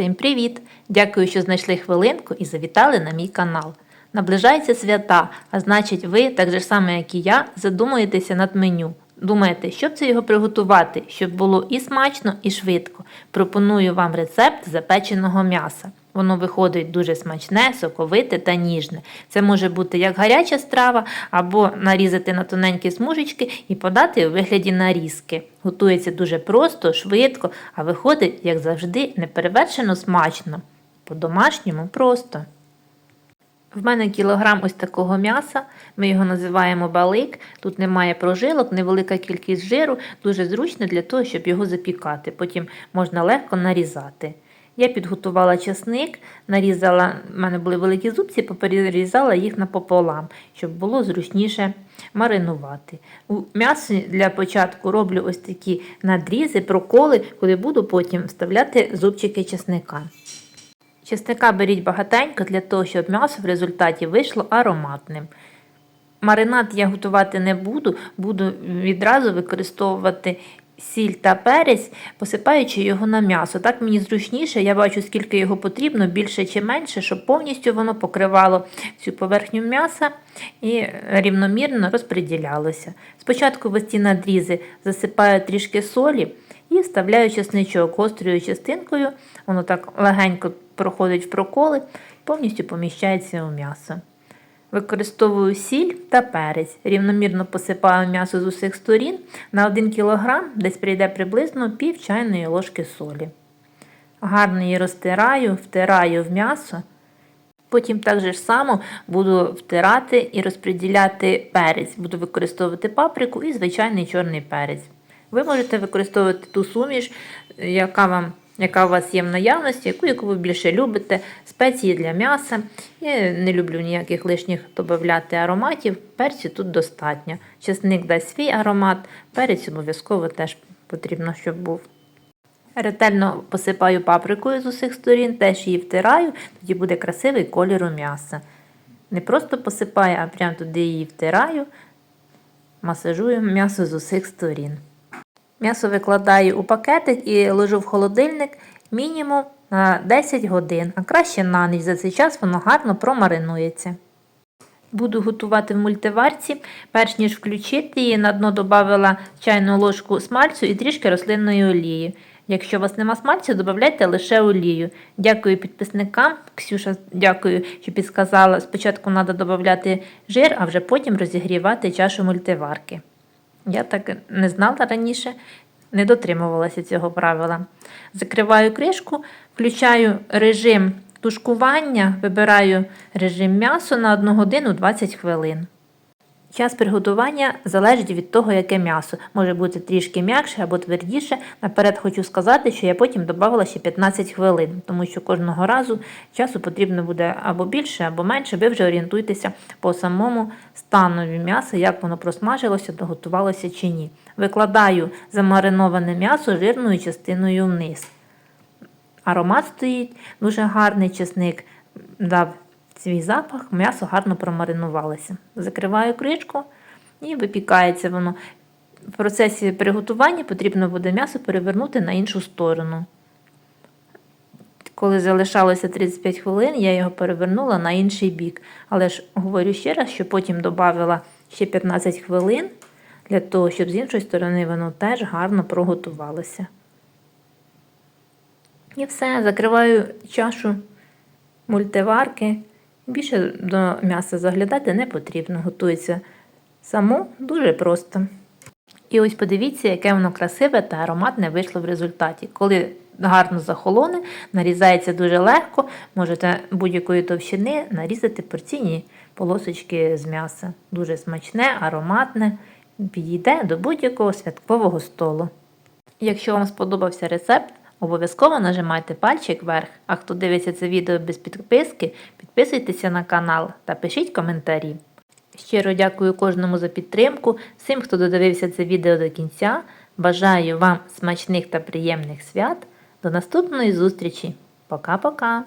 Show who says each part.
Speaker 1: Всім привіт! Дякую, що знайшли хвилинку і завітали на мій канал. Наближаються свята, а значить, ви, так же саме, як і я, задумуєтеся над меню. Думаєте, щоб це його приготувати, щоб було і смачно, і швидко. Пропоную вам рецепт запеченого м'яса. Воно виходить дуже смачне, соковите та ніжне. Це може бути як гаряча страва, або нарізати на тоненькі смужечки і подати у вигляді нарізки. Готується дуже просто, швидко, а виходить, як завжди, неперевершено смачно. По-домашньому просто. В мене кілограм ось такого м'яса, ми його називаємо балик. Тут немає прожилок, невелика кількість жиру, дуже зручно для того, щоб його запікати. Потім можна легко нарізати. Я підготувала часник, нарізала, в мене були великі зубці, поперерізала їх напополам, щоб було зручніше маринувати. У м'ясі для початку роблю ось такі надрізи, проколи, куди буду потім вставляти зубчики часника. Чесника беріть багатенько для того, щоб м'ясо в результаті вийшло ароматним. Маринад я готувати не буду, буду відразу використовувати сіль та перець, посипаючи його на м'ясо. Так мені зручніше, я бачу, скільки його потрібно, більше чи менше, щоб повністю воно покривало всю поверхню м'яса і рівномірно розподілялося. Спочатку в ці надрізи засипаю трішки солі і вставляю чесничок гострою частинкою, воно так легенько проходить в проколи, повністю поміщається у м'ясо. Використовую сіль та перець. Рівномірно посипаю м'ясо з усіх сторін. На 1 кг десь прийде приблизно пів чайної ложки солі. Гарно її розтираю, втираю в м'ясо. Потім так же ж само буду втирати і розподіляти перець. Буду використовувати паприку і звичайний чорний перець. Ви можете використовувати ту суміш, яка вам яка у вас є в наявності, яку, яку ви більше любите, спеції для м'яса. Я не люблю ніяких лишніх додати ароматів, перцю тут достатньо. Чесник дасть свій аромат, перець обов'язково теж потрібно, щоб був. Ретельно посипаю паприкою з усіх сторін, теж її втираю, тоді буде красивий кольор у м'яса. Не просто посипаю, а прямо туди її втираю, масажую м'ясо з усіх сторін. М'ясо викладаю у пакетик і ложу в холодильник мінімум на 10 годин, а краще на ніч. За цей час воно гарно промаринується. Буду готувати в мультиварці. Перш ніж включити її, на дно додала чайну ложку смальцю і трішки рослинної олії. Якщо у вас нема смальцю, додавайте лише олію. Дякую підписникам. Ксюша, дякую, що підсказала. Спочатку треба додати жир, а вже потім розігрівати чашу мультиварки. Я так не знала раніше, не дотримувалася цього правила. Закриваю кришку, включаю режим тушкування, вибираю режим м'ясо на 1 годину 20 хвилин. Час приготування залежить від того, яке м'ясо. Може бути трішки м'якше або твердіше. Наперед хочу сказати, що я потім додавала ще 15 хвилин, тому що кожного разу часу потрібно буде або більше, або менше. Ви вже орієнтуйтеся по самому станові м'яса, як воно просмажилося, доготувалося чи ні. Викладаю замариноване м'ясо жирною частиною вниз. Аромат стоїть дуже гарний чесник дав свій запах, м'ясо гарно промаринувалося. Закриваю кришку і випікається воно. В процесі приготування потрібно буде м'ясо перевернути на іншу сторону. Коли залишалося 35 хвилин, я його перевернула на інший бік. Але ж говорю ще раз, що потім додала ще 15 хвилин для того, щоб з іншої сторони воно теж гарно проготувалося. І все, закриваю чашу мультиварки. Більше до м'яса заглядати не потрібно, готується само дуже просто. І ось подивіться, яке воно красиве та ароматне вийшло в результаті. Коли гарно захолоне, нарізається дуже легко, можете будь-якої товщини нарізати порційні полосочки з м'яса. Дуже смачне, ароматне, підійде до будь-якого святкового столу. Якщо вам сподобався рецепт, Обов'язково нажимайте пальчик вверх, а хто дивиться це відео без підписки, підписуйтеся на канал та пишіть коментарі. Щиро дякую кожному за підтримку, всім, хто додивився це відео до кінця. Бажаю вам смачних та приємних свят. До наступної зустрічі. Пока-пока!